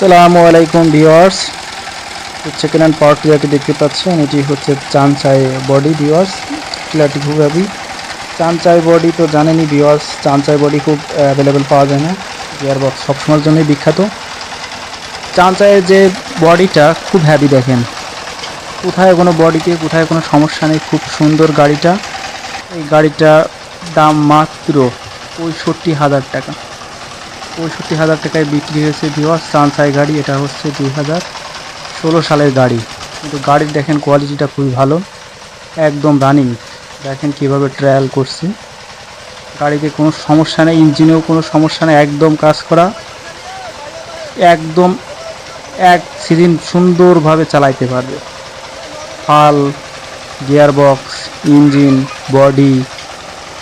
আসসালামু আলাইকুম viewers second hand power টিলারটি দেখতে পাচ্ছেন এটি হচ্ছে চানচাই বডি ভিওয়ার্স টিলারটি খুব হ্যাভি চানচাই বডি তো জানেনই ভিওয়ার্স চানচাই বডি খুব অ্যাভেলেবেল পাওয়া যায় না। গিয়ার বক্স সবসময়ের জন্যই বিখ্যাত। চানচাইয়ের যে বডিটা খুব হ্যাভি দেখেন। কোথায় কোনো বডিতে, কোথায় কোনো সমস্যা নেই, খুব সুন্দর গাড়িটা। এই গাড়িটার দাম মাত্র পঁয়ষট্টি হাজার টাকা। পঁয়ষট্টি হাজার টাকায় বিক্রি হয়েছে ভিওয়ার সানসাই গাড়ি, এটা হচ্ছে দুই হাজার ষোলো সালের গাড়ি। কিন্তু গাড়ির দেখেন কোয়ালিটিটা খুবই ভালো। একদম রানিং দেখেন কীভাবে ট্রায়াল করছে। গাড়িতে কোনো সমস্যা নেই, ইঞ্জিনেও কোনো সমস্যা নেই, একদম কাজ করা। একদম এক সিজন সুন্দরভাবে চালাইতে পারবে। হাল গিয়ার বক্স ইঞ্জিন, বডি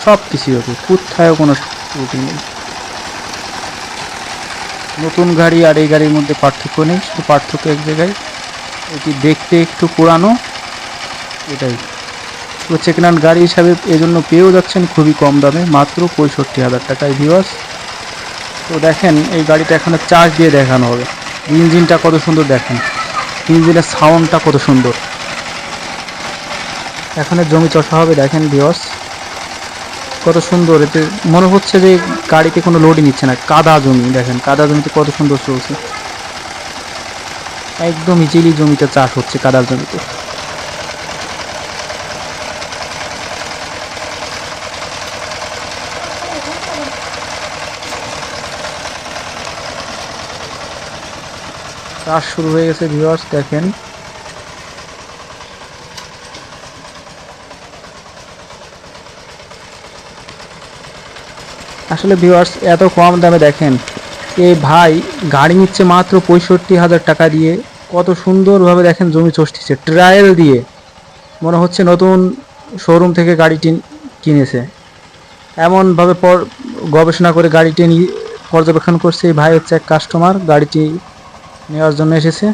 সব কিছুই ওকে। কোথায়ও কোনো ত্রুটি নেই। নতুন গাড়ি আর এই গাড়ির মধ্যে পার্থক্য নেই, শুধু পার্থক্য এক জায়গায়, এটি দেখতে একটু পুরানো, এটাই। তো সেকেন্ড গাড়ি হিসাবে এজন্য পেয়েও যাচ্ছেন খুবই কম দামে, মাত্র পঁয়ষট্টি হাজার টাকায় ভিওয়ার্স তো দেখেন, এই গাড়িটা এখানে চার্জ দিয়ে দেখানো হবে। ইঞ্জিনটা কত সুন্দর দেখেন। ইঞ্জিনের সাউন্ডটা কত সুন্দর। এখানে জমি চষা হবে, দেখেন ভিওয়ার্স কত সুন্দর, এতে মনে হচ্ছে যে গাড়িতে কোনো লোডই নিচ্ছে না, কাদা জমি, দেখেন, কাদা জমিতে কত সুন্দর চলছে। একদম ইজিলি জমিতে চাষ হচ্ছে কাদার জমিতে। চাষ শুরু হয়ে গেছে ভিউয়ার্স দেখেন। আসলে ভিউয়ার্স এত কম দামে দেখেন। এই ভাই, গাড়ি নিচ্ছে মাত্র পঁয়ষট্টি হাজার টাকা দিয়ে, কত সুন্দরভাবে দেখেন জমি চষতেছে ট্রায়াল দিয়ে। মনে হচ্ছে নতুন শোরুম থেকে গাড়িটি কিনেছে। এমনভাবে পর গবেষণা করে গাড়িটি পর্যবেক্ষণ করছে, এই ভাই হচ্ছে এক কাস্টমার গাড়িটি নেওয়ার জন্য এসেছে।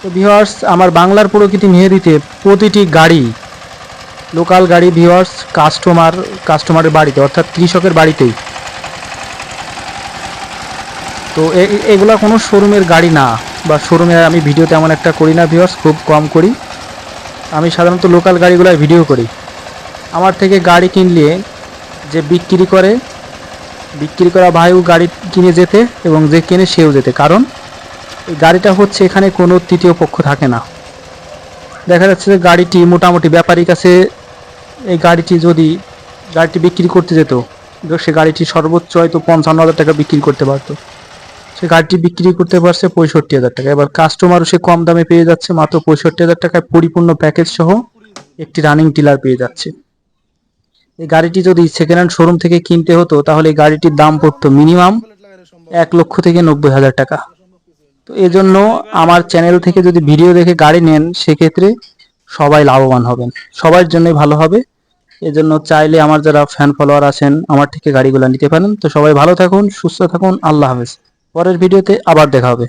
তো ভিউয়ার্স আমার বাংলার প্রকৃতি মেহেদিতে প্রতিটি গাড়ি লোকাল গাড়ি ভিউয়ার্স কাস্টমার কাস্টমারের বাড়িতে, অর্থাৎ কৃষকের বাড়িতেই। তো এগুলা কোনো শোরুমের গাড়ি না, বা শোরুমে আমি ভিডিও তেমন একটা করি না ভিউয়ার্স খুব কম করি। আমি সাধারণত লোকাল গাড়িগুলোর ভিডিও করি। আমার থেকে গাড়ি কিনলে যে বিক্রি করে, বিক্রি করা ভাইও গাড়ি কিনে যেতে এবং যে কেনে সেও যেতে। কারণ এই গাড়িটা হচ্ছে এখানে কোনো তৃতীয় পক্ষ থাকে না। দেখা যাচ্ছে যে গাড়িটি মোটামুটি ব্যাপারীর কাছে এই গাড়িটি যদি গাড়িটি বিক্রি করতে যেত সে গাড়িটি সর্বোচ্চ হয়তো পঞ্চান্ন হাজার টাকা বিক্রি করতে পারতো। সে গাড়িটি বিক্রি করতে পারছে পঁয়ষট্টি হাজার টাকা। এবার কাস্টমারও সে কম দামে পেয়ে যাচ্ছে, মাত্র পঁয়ষট্টি হাজার টাকায় পরিপূর্ণ প্যাকেজ সহ একটি রানিং টিলার পেয়ে যাচ্ছে। এই গাড়িটি যদি সেকেন্ড হ্যান্ড শোরুম থেকে কিনতে হতো, তাহলে এই গাড়িটির দাম পড়তো মিনিমাম এক লক্ষ থেকে নব্বই হাজার টাকা। তো এজন্য আমার চ্যানেল থেকে যদি ভিডিও দেখে গাড়ি নেন, সেক্ষেত্রে সবাই লাভবান হবেন। সবার জন্যই ভালো হবে। এজন্য চাইলে আমার যারা ফ্যান ফলোয়ার আছেন, আমার থেকে গাড়িগুলো নিতে পারেন। তো সবাই ভালো থাকুন, সুস্থ থাকুন, আল্লাহ হাফেজ। পরের ভিডিওতে আবার দেখা হবে।